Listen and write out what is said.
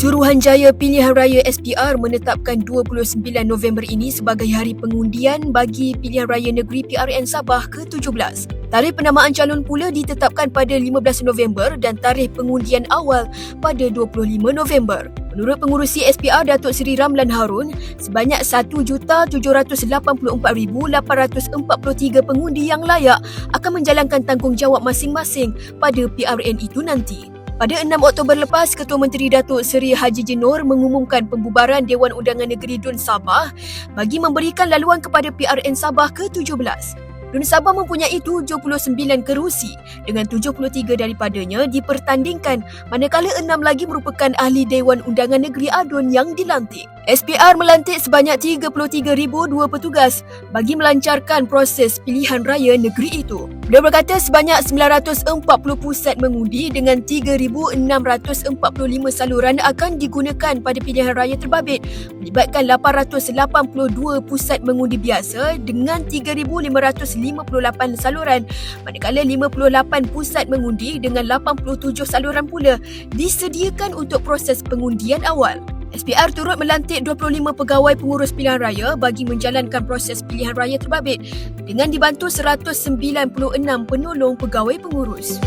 Suruhanjaya Pilihan Raya SPR menetapkan 29 November ini sebagai hari pengundian bagi Pilihan Raya Negeri PRN Sabah ke-17. Tarikh penamaan calon pula ditetapkan pada 15 November dan tarikh pengundian awal pada 25 November. Menurut pengurusi SPR Datuk Seri Ramlan Harun, sebanyak 1,784,843 pengundi yang layak akan menjalankan tanggungjawab masing-masing pada PRN itu nanti. Pada 6 Oktober lepas, Ketua Menteri Datuk Seri Haji Jenor mengumumkan pembubaran Dewan Undangan Negeri Dun Sabah bagi memberikan laluan kepada PRN Sabah ke-17. Dun Sabah mempunyai 79 kerusi dengan 73 daripadanya dipertandingkan manakala 6 lagi merupakan ahli Dewan Undangan Negeri Adun yang dilantik. SPR melantik sebanyak 33,002 petugas bagi melancarkan proses pilihan raya negeri itu. Beliau berkata sebanyak 940 pusat mengundi dengan 3,645 saluran akan digunakan pada pilihan raya terbabit melibatkan 882 pusat mengundi biasa dengan 3,558 saluran manakala 58 pusat mengundi dengan 87 saluran pula disediakan untuk proses pengundian awal. SPR turut melantik 25 pegawai pengurus pilihan raya bagi menjalankan proses pilihan raya terbabit dengan dibantu 196 penolong pegawai pengurus.